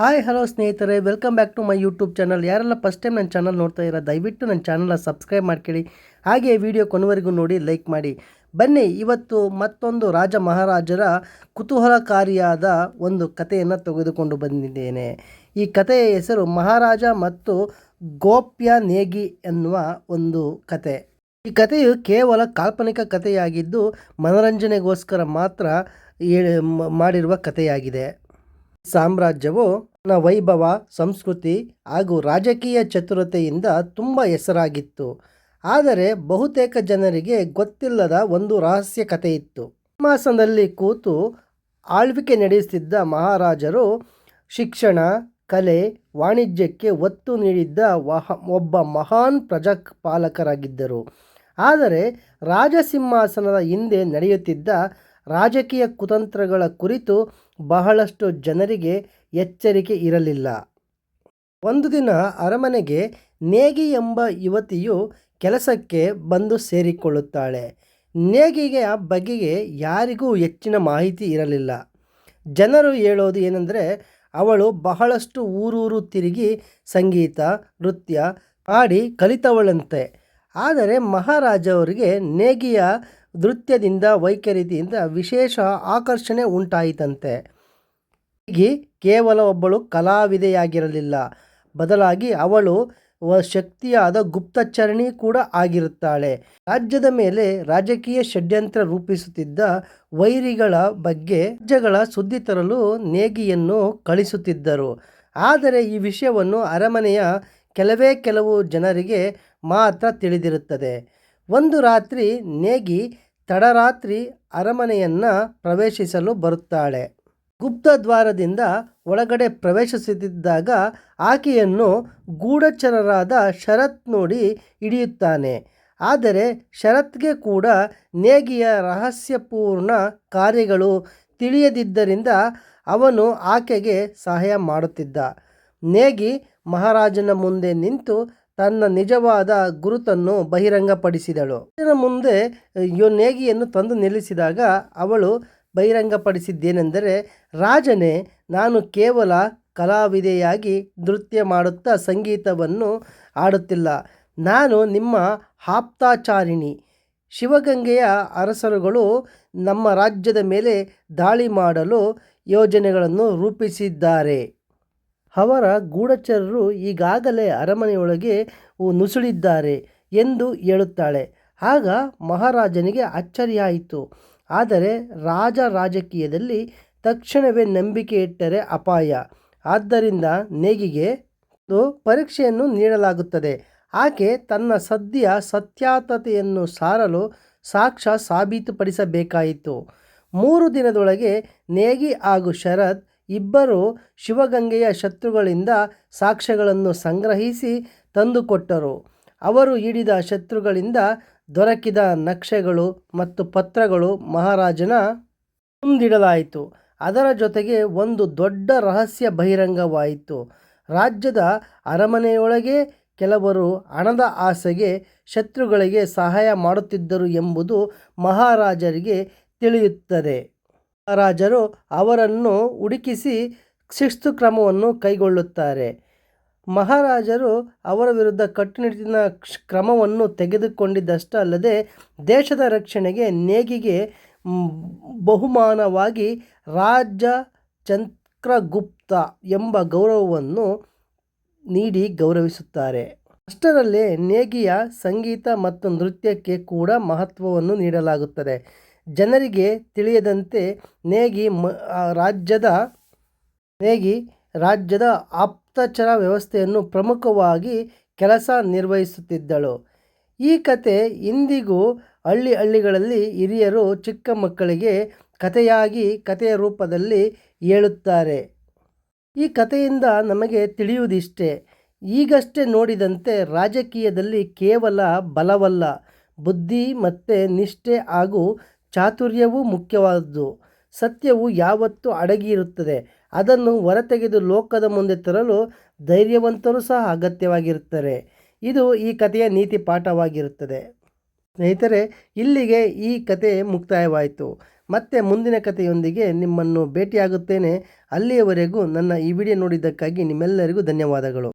Hi hello ಸ್ನೇಹಿತರೆ. Welcome back to my YouTube channel ಯಾರೆಲ್ಲ first time ನನ್ನ channel ನೋಡ್ತಾ ಇರೋ ದಯವಿಟ್ಟು ನನ್ನ ಚಾನಲ್ನ ಸಬ್ಸ್ಕ್ರೈಬ್ ಮಾಡ್ಕೊಳ್ಳಿ. ಹಾಗೆ ವಿಡಿಯೋ ಕೊನೆವರೆಗೂ ನೋಡಿ ಲೈಕ್ ಮಾಡಿ. ಬನ್ನಿ, ಇವತ್ತು ಮತ್ತೊಂದು ರಾಜ ಮಹಾರಾಜರ ಕುತೂಹಲಕಾರಿಯಾದ ಒಂದು ಕಥೆಯನ್ನು ತೆಗೆದುಕೊಂಡು ಬಂದಿದ್ದೇನೆ. ಈ ಕಥೆಯ ಹೆಸರು ಮಹಾರಾಜ ಮತ್ತು ಗೋಪ್ಯ ನೇಗಿ ಎನ್ನುವ ಒಂದು ಕತೆ ಈ ಕಥೆಯು ಕೇವಲ ಕಾಲ್ಪನಿಕ ಕಥೆಯಾಗಿದ್ದು, ಮನೋರಂಜನೆಗೋಸ್ಕರ ಮಾತ್ರ ಮಾಡಿರುವ ಕಥೆಯಾಗಿದೆ. ಸಾಮ್ರಾಜ್ಯವು ತನ್ನ ವೈಭವ, ಸಂಸ್ಕೃತಿ ಹಾಗೂ ರಾಜಕೀಯ ಚತುರತೆಯಿಂದ ತುಂಬ ಹೆಸರಾಗಿತ್ತು. ಆದರೆ ಬಹುತೇಕ ಜನರಿಗೆ ಗೊತ್ತಿಲ್ಲದ ಒಂದು ರಹಸ್ಯ ಕಥೆ ಇತ್ತು ಸಿಂಹಾಸನದಲ್ಲಿ ಕೂತು ಆಳ್ವಿಕೆ ನಡೆಸುತ್ತಿದ್ದ ಮಹಾರಾಜರು ಶಿಕ್ಷಣ, ಕಲೆ, ವಾಣಿಜ್ಯಕ್ಕೆ ಒತ್ತು ನೀಡಿದ್ದ ವಹ, ಒಬ್ಬ ಮಹಾನ್ ಪ್ರಜಾಪಾಲಕರಾಗಿದ್ದರು. ಆದರೆ ರಾಜಸಿಂಹಾಸನದ ಹಿಂದೆ ನಡೆಯುತ್ತಿದ್ದ ರಾಜಕೀಯ ಕುತಂತ್ರಗಳ ಕುರಿತು ಬಹಳಷ್ಟು ಜನರಿಗೆ ಎಚ್ಚರಿಕೆ ಇರಲಿಲ್ಲ. ಒಂದು ದಿನ ಅರಮನೆಗೆ ನೇಗಿ ಎಂಬ ಯುವತಿಯು ಕೆಲಸಕ್ಕೆ ಬಂದು ಸೇರಿಕೊಳ್ಳುತ್ತಾಳೆ. ನೇಗಿಗೆ ಬಗೆಗೆ ಯಾರಿಗೂ ಹೆಚ್ಚಿನ ಮಾಹಿತಿ ಇರಲಿಲ್ಲ. ಜನರು ಹೇಳೋದು ಏನೆಂದರೆ, ಅವಳು ಬಹಳಷ್ಟು ಊರೂರು ತಿರುಗಿ ಸಂಗೀತ, ನೃತ್ಯ ಹಾಡಿ ಕಲಿತವಳಂತೆ. ಆದರೆ ಮಹಾರಾಜ ಅವರಿಗೆ ನೇಗಿಯ ನೃತ್ಯದಿಂದ ವೈಖರಿಯಿಂದ ವಿಶೇಷ ಆಕರ್ಷಣೆ ಉಂಟಾಯಿತಂತೆ. ಹೀಗೆ ಕೇವಲ ಒಬ್ಬಳು ಕಲಾವಿದೆಯಾಗಿರಲಿಲ್ಲ. ಬದಲಾಗಿ ಅವಳು ಶಕ್ತಿಯಾದ ಗುಪ್ತಚರಣಿ ಕೂಡ ಆಗಿರುತ್ತಾಳೆ. ರಾಜ್ಯದ ಮೇಲೆ ರಾಜಕೀಯ ಷಡ್ಯಂತ್ರ ರೂಪಿಸುತ್ತಿದ್ದ ವೈರಿಗಳ ಬಗ್ಗೆ ರಾಜ್ಯಗಳ ಸುದ್ದಿ ತರಲು ನೇಗಿಯನ್ನು ಕಳಿಸುತ್ತಿದ್ದರು. ಆದರೆ ಈ ವಿಷಯವನ್ನು ಅರಮನೆಯ ಕೆಲವೇ ಕೆಲವು ಜನರಿಗೆ ಮಾತ್ರ ತಿಳಿದಿರುತ್ತದೆ. ಒಂದು ರಾತ್ರಿ ನೇಗಿ ತಡರಾತ್ರಿ ಅರಮನೆಯನ್ನು ಪ್ರವೇಶಿಸಲು ಬರುತ್ತಾಳೆ. ಗುಪ್ತ ದ್ವಾರದಿಂದ ಒಳಗಡೆ ಪ್ರವೇಶಿಸುತ್ತಿದ್ದಾಗ ಆಕೆಯನ್ನು ಗೂಢಚರರಾದ ಶರತ್ ನೋಡಿ ಹಿಡಿಯುತ್ತಾನೆ. ಆದರೆ ಶರತ್ಗೆ ಕೂಡ ನೇಗಿಯ ರಹಸ್ಯಪೂರ್ಣ ಕಾರ್ಯಗಳು ತಿಳಿಯದಿದ್ದರಿಂದ ಅವನು ಆಕೆಗೆ ಸಹಾಯ ಮಾಡುತ್ತಿದ್ದ. ನೇಗಿ ಮಹಾರಾಜನ ಮುಂದೆ ನಿಂತು ತನ್ನ ನಿಜವಾದ ಗುರುತನ್ನು ಬಹಿರಂಗಪಡಿಸಿದಳು. ಇದರ ಮುಂದೆ ಯೋ ನೇಗಿಯನ್ನು ತಂದು ನಿಲ್ಲಿಸಿದಾಗ ಅವಳು ಬಹಿರಂಗಪಡಿಸಿದ್ದೇನೆಂದರೆ, ರಾಜನೇ, ನಾನು ಕೇವಲ ಕಲಾವಿದೆಯಾಗಿ ನೃತ್ಯ ಮಾಡುತ್ತಾ ಸಂಗೀತವನ್ನು ಆಡುತ್ತಿಲ್ಲ. ನಾನು ನಿಮ್ಮ ಆಪ್ತಾಚಾರಿಣಿ. ಶಿವಗಂಗೆಯ ಅರಸರುಗಳು ನಮ್ಮ ರಾಜ್ಯದ ಮೇಲೆ ದಾಳಿ ಮಾಡಲು ಯೋಜನೆಗಳನ್ನು ರೂಪಿಸಿದ್ದಾರೆ. ಅವರ ಗೂಢಚರರು ಈಗಾಗಲೇ ಅರಮನೆಯೊಳಗೆ ನುಸುಳಿದ್ದಾರೆ ಎಂದು ಹೇಳುತ್ತಾಳೆ. ಆಗ ಮಹಾರಾಜನಿಗೆ ಅಚ್ಚರಿಯಾಯಿತು. ಆದರೆ ರಾಜ ರಾಜಕೀಯದಲ್ಲಿ ತಕ್ಷಣವೇ ನಂಬಿಕೆ ಇಟ್ಟರೆ ಅಪಾಯ. ಆದ್ದರಿಂದ ನೇಗಿಗೆ ಪರೀಕ್ಷೆಯನ್ನು ನೀಡಲಾಗುತ್ತದೆ. ಆಕೆ ತನ್ನ ಸದ್ಯ ಸತ್ಯಾತತೆಯನ್ನು ಸಾರಲು ಸಾಕ್ಷ್ಯ ಸಾಬೀತುಪಡಿಸಬೇಕಾಯಿತು. ಮೂರು ದಿನದೊಳಗೆ ನೇಗಿ ಹಾಗೂ ಶರದ್ ಇಬ್ಬರು ಶಿವಗಂಗೆಯ ಶತ್ರುಗಳಿಂದ ಸಾಕ್ಷ್ಯಗಳನ್ನು ಸಂಗ್ರಹಿಸಿ ತಂದುಕೊಟ್ಟರು. ಅವರು ಹಿಡಿದ ಶತ್ರುಗಳಿಂದ ದೊರಕಿದ ನಕ್ಷೆಗಳು ಮತ್ತು ಪತ್ರಗಳು ಮಹಾರಾಜನ ಮುಂದಿಡಲಾಯಿತು. ಅದರ ಜೊತೆಗೆ ಒಂದು ದೊಡ್ಡ ರಹಸ್ಯ ಬಹಿರಂಗವಾಯಿತು. ರಾಜ್ಯದ ಅರಮನೆಯೊಳಗೆ ಕೆಲವರು ಹಣದ ಆಸೆಗೆ ಶತ್ರುಗಳಿಗೆ ಸಹಾಯ ಮಾಡುತ್ತಿದ್ದರು ಎಂಬುದು ಮಹಾರಾಜರಿಗೆ ತಿಳಿಯುತ್ತದೆ. ಮಹಾರಾಜರು ಅವರನ್ನು ಹುಡುಕಿಸಿ ಶಿಸ್ತು ಕ್ರಮವನ್ನು ಕೈಗೊಳ್ಳುತ್ತಾರೆ. ಮಹಾರಾಜರು ಅವರ ವಿರುದ್ಧ ಕಟ್ಟುನಿಟ್ಟಿನ ಕ್ರಮವನ್ನು ಕ್ರಮವನ್ನು ತೆಗೆದುಕೊಂಡಿದ್ದಷ್ಟಲ್ಲದೆ ದೇಶದ ರಕ್ಷಣೆಗೆ ನೇಗಿಗೆ ಬಹುಮಾನವಾಗಿ ರಾಜ ಚಂದ್ರಗುಪ್ತ ಎಂಬ ಗೌರವವನ್ನು ನೀಡಿ ಗೌರವಿಸುತ್ತಾರೆ. ಅಷ್ಟರಲ್ಲೇ ನೇಗಿಯ ಸಂಗೀತ ಮತ್ತು ನೃತ್ಯಕ್ಕೆ ಕೂಡ ಮಹತ್ವವನ್ನು ನೀಡಲಾಗುತ್ತದೆ. ಜನರಿಗೆ ತಿಳಿಯದಂತೆ ನೇಗಿ ಮ ರಾಜ್ಯದ, ನೇಗಿ ರಾಜ್ಯದ ಆಪ್ತಚರ ವ್ಯವಸ್ಥೆಯನ್ನು ಪ್ರಮುಖವಾಗಿ ಕೆಲಸ ನಿರ್ವಹಿಸುತ್ತಿದ್ದಳು. ಈ ಕತೆ ಇಂದಿಗೂ ಹಳ್ಳಿ ಹಳ್ಳಿಗಳಲ್ಲಿ ಹಿರಿಯರು ಚಿಕ್ಕ ಮಕ್ಕಳಿಗೆ ಕಥೆಯಾಗಿ ಕಥೆಯ ರೂಪದಲ್ಲಿ ಹೇಳುತ್ತಾರೆ. ಈ ಕಥೆಯಿಂದ ನಮಗೆ ತಿಳಿಯುವುದಿಷ್ಟೇ. ಈಗಷ್ಟೇ ನೋಡಿದಂತೆ ರಾಜಕೀಯದಲ್ಲಿ ಕೇವಲ ಬಲವಲ್ಲ, ಬುದ್ಧಿ ಮತ್ತು ನಿಷ್ಠೆ ಹಾಗೂ ಚಾತುರ್ಯವೂ ಮುಖ್ಯವಾದದ್ದು ಸತ್ಯವು ಯಾವತ್ತೂ ಅಡಗಿರುತ್ತದೆ. ಅದನ್ನು ಹೊರತೆಗೆದು ಲೋಕದ ಮುಂದೆ ತರಲು ಧೈರ್ಯವಂತರು ಸಹ ಅಗತ್ಯವಾಗಿರುತ್ತಾರೆ. ಇದು ಈ ಕಥೆಯ ನೀತಿ ಪಾಠವಾಗಿರುತ್ತದೆ. ಸ್ನೇಹಿತರೆ, ಇಲ್ಲಿಗೆ ಈ ಕತೆ ಮುಕ್ತಾಯವಾಯಿತು. ಮತ್ತೆ ಮುಂದಿನ ಕಥೆಯೊಂದಿಗೆ ನಿಮ್ಮನ್ನು ಭೇಟಿಯಾಗುತ್ತೇನೆ. ಅಲ್ಲಿಯವರೆಗೂ ನನ್ನ ಈ ವಿಡಿಯೋ ನೋಡಿದ್ದಕ್ಕಾಗಿ ನಿಮ್ಮೆಲ್ಲರಿಗೂ ಧನ್ಯವಾದಗಳು.